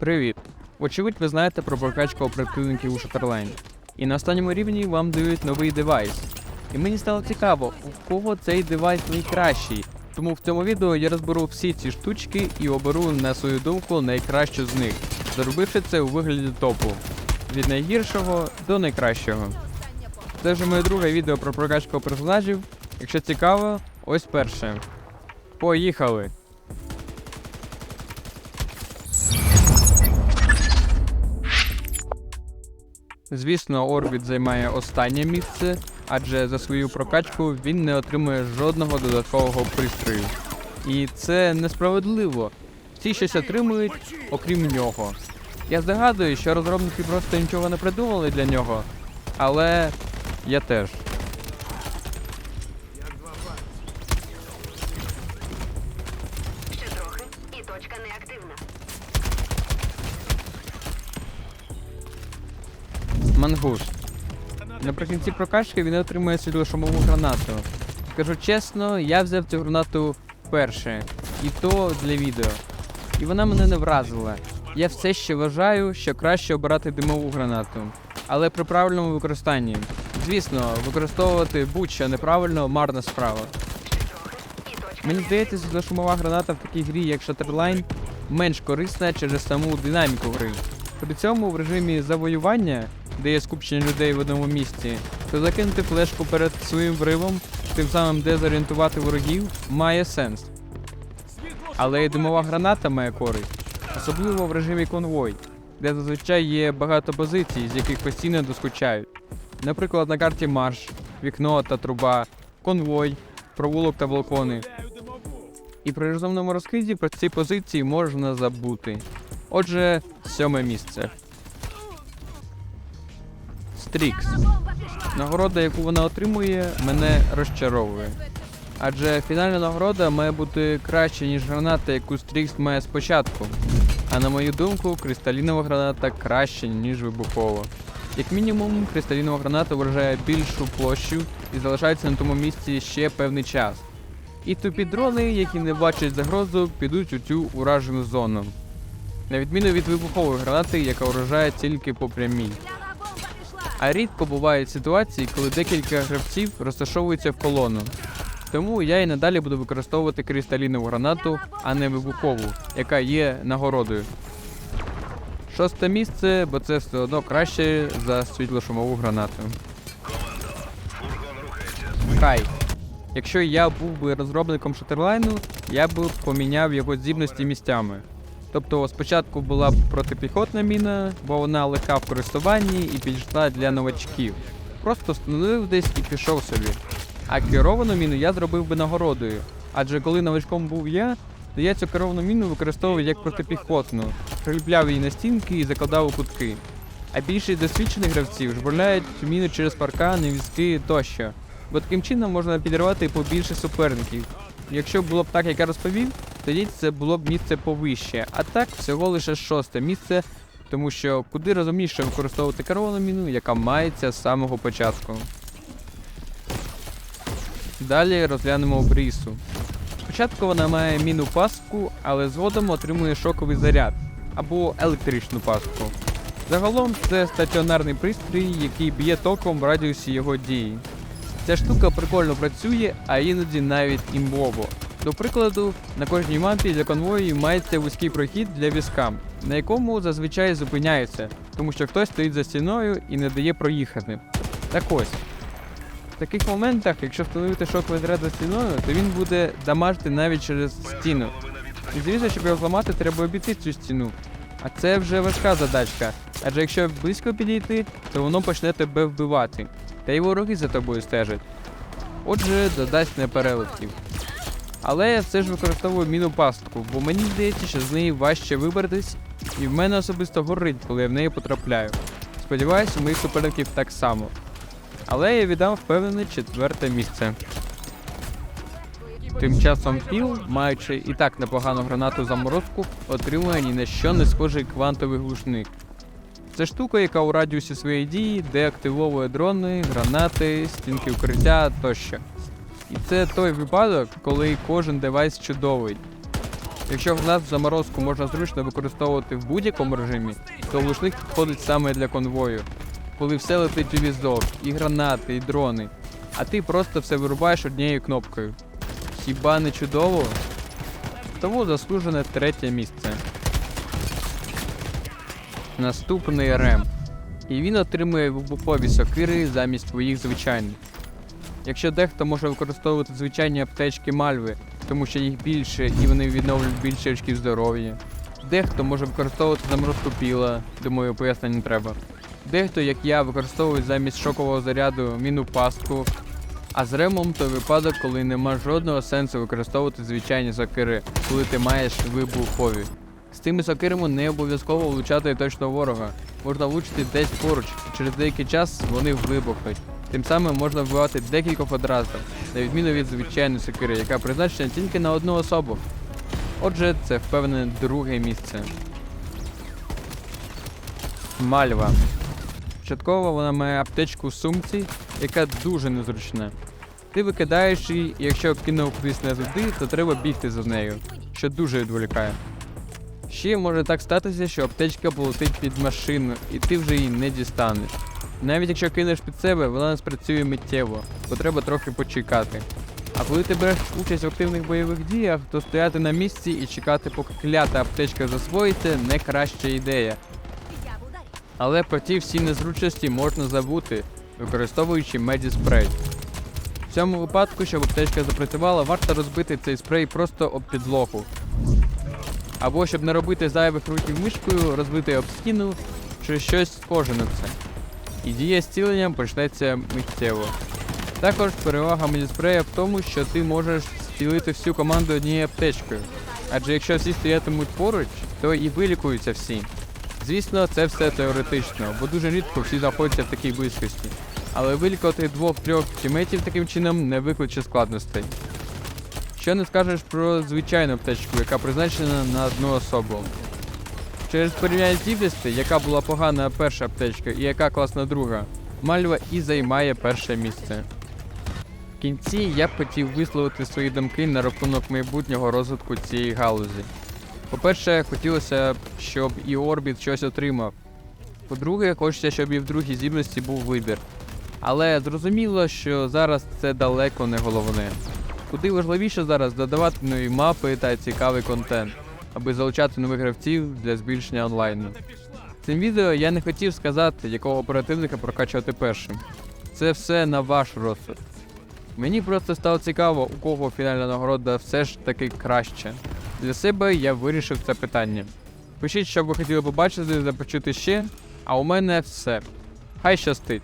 Привіт! Вочевидь, ви знаєте про прокачку оперативників у Shutterline. І на останньому рівні вам дають новий девайс. І мені стало цікаво, у кого цей девайс найкращий. Тому в цьому відео я розберу всі ці штучки і оберу на свою думку найкращу з них, зробивши це у вигляді топу. Від найгіршого до найкращого. Це вже моє друге відео про прокачку персонажів. Якщо цікаво, ось перше. Поїхали! Звісно, Орбіт займає останнє місце, адже за свою прокачку він не отримує жодного додаткового пристрою. І це несправедливо. Всі щось отримують, окрім нього. Я здогадую, що розробники просто нічого не придумали для нього, але я теж. Мангуст. Наприкінці прокачки він отримує світлошумову гранату. Скажу чесно, я взяв цю гранату вперше, і то для відео. І вона мене не вразила. Я все ще вважаю, що краще обирати димову гранату. Але при правильному використанні. Звісно, використовувати будь-що неправильно марна справа. Мені здається, світлошумова граната в такій грі, як Shatterline, менш корисна через саму динаміку гри. При цьому в режимі завоювання, де є скупчення людей в одному місці, то закинути флешку перед своїм вривом, тим самим дезорієнтувати ворогів, має сенс. Але і димова граната має користь, особливо в режимі конвой, де зазвичай є багато позицій, з яких постійно доскучають. Наприклад, на карті марш, вікно та труба, конвой, провулок та балкони. І при розумному розкиді про ці позиції можна забути. Отже, сьоме місце. Стрікс. Нагорода, яку вона отримує, мене розчаровує. Адже фінальна нагорода має бути краще, ніж граната, яку Стрікс має спочатку. А на мою думку, кристалінова граната краще, ніж вибухова. Як мінімум, кристалінова граната вражає більшу площу і залишається на тому місці ще певний час. І тупі дрони, які не бачать загрозу, підуть у цю уражену зону. На відміну від вибухової гранати, яка уражає тільки по прямій. А рідко бувають ситуації, коли декілька гравців розташовуються в колону. Тому я і надалі буду використовувати кристалінову гранату, а не вибухову, яка є нагородою. Шосте місце, бо це все одно краще за світлошумову гранату. Хай. Якщо я був би розробником Шатерлайну, я б поміняв його здібності місцями. Тобто спочатку була протипіхотна міна, бо вона легка в користуванні і підійшла для новачків. Просто встановив десь і пішов собі. А керовану міну я зробив би нагородою. Адже коли новачком був я, то я цю керовану міну використовував як протипіхотну, приліпляв її на стінки і закладав у кутки. А більшість досвідчених гравців жбурляють міну через паркани, візки тощо. Бо таким чином можна підірвати побільше суперників. Якщо було б так, як я розповів, тоді це було б місце повище. А так всього лише шосте місце, тому що куди розумніше використовувати керовану міну, яка мається з самого початку. Далі розглянемо брісу. Спочатку вона має міну пастку, але згодом отримує шоковий заряд або електричну пастку. Загалом це стаціонарний пристрій, який б'є током в радіусі його дії. Ця штука прикольно працює, а іноді навіть імбово. До прикладу, на кожній мапі для конвою мається вузький прохід для візка, на якому зазвичай зупиняється, тому що хтось стоїть за стіною і не дає проїхати. Так ось. В таких моментах, якщо встановити шоковий заряд за стіною, то він буде дамажити навіть через стіну. І звісно, щоб його зламати, треба обійти цю стіну. А це вже важка задачка, адже якщо близько підійти, то воно почне тебе вбивати. Та й вороги за тобою стежать. Отже, додасть неперелетів. Але я все ж використовую міну пастку, бо мені здається, що з неї важче вибратись, і в мене особисто горить, коли я в неї потрапляю. Сподіваюсь, у моїх суперників так само. Але я віддам впевнене четверте місце. Тим часом Піл, маючи і так непогану гранату заморозку, отримує ні на що не схожий квантовий глушник. Це штука, яка у радіусі своєї дії деактивовує дрони, гранати, стінки укриття тощо. І це той випадок, коли кожен девайс чудовий. Якщо в заморозку можна зручно використовувати в будь-якому режимі, то глушник підходить саме для конвою, коли все летить у віздок, і гранати, і дрони, а ти просто все вирубаєш однією кнопкою. Хіба не чудово? Тому заслужене третє місце. Наступний рем. І він отримує вибухові сокири замість своїх звичайних. Якщо дехто може використовувати звичайні аптечки мальви, тому що їх більше і вони відновлюють більше очків здоров'я. Дехто може використовувати заморозку піла, думаю, пояснень не треба. Дехто, як я, використовує замість шокового заряду міну пастку. А з ремом той випадок, коли нема жодного сенсу використовувати звичайні сокири, коли ти маєш вибухові. З тими сокирами не обов'язково влучати точно ворога. Можна влучити десь поруч, і через деякий час вони вибухнуть. Тим самим можна вбивати декількох одразу, на відміну від звичайної сокири, яка призначена тільки на одну особу. Отже, це впевнене друге місце. Мальва. Початково вона має аптечку в сумці, яка дуже незручна. Ти викидаєш її, і якщо кинув кудись не туди, то треба бігти за нею, що дуже відволікає. Ще може так статися, що аптечка полетить під машину, і ти вже її не дістанеш. Навіть якщо кинеш під себе, вона не спрацює миттєво, бо треба трохи почекати. А коли ти береш участь в активних бойових діях, то стояти на місці і чекати, поки клята аптечка засвоїться, не краща ідея. Але про ті всі незручності можна забути, використовуючи медіспрей. В цьому випадку, щоб аптечка запрацювала, варто розбити цей спрей просто об підлогу. Або щоб не робити зайвих рухів мишкою, розбити об стіну чи щось схоже на це. І дія зцілення почнеться миттєво. Також перевага медіспрея в тому, що ти можеш зцілити всю команду однією аптечкою. Адже якщо всі стоятимуть поруч, то і вилікуються всі. Звісно, це все теоретично, бо дуже рідко всі знаходяться в такій близькості. Але вилікувати двох-трьох тіметів таким чином не викличе складностей. Що не скажеш про звичайну аптечку, яка призначена на одну особу. Через порівняння здібності, яка була погана перша аптечка і яка класна друга, Мальва і займає перше місце. В кінці я б хотів висловити свої думки на рахунок майбутнього розвитку цієї галузі. По-перше, хотілося б, щоб і Орбіт щось отримав. По-друге, хочеться, щоб і в другій здібності був вибір. Але зрозуміло, що зараз це далеко не головне. Куди важливіше зараз додавати нові мапи та цікавий контент, аби залучати нових гравців для збільшення онлайну. Цим відео я не хотів сказати, якого оперативника прокачувати першим. Це все на ваш розсуд. Мені просто стало цікаво, у кого фінальна нагорода все ж таки краще. Для себе я вирішив це питання. Пишіть, що ви хотіли побачити та почути ще, а у мене все. Хай щастить!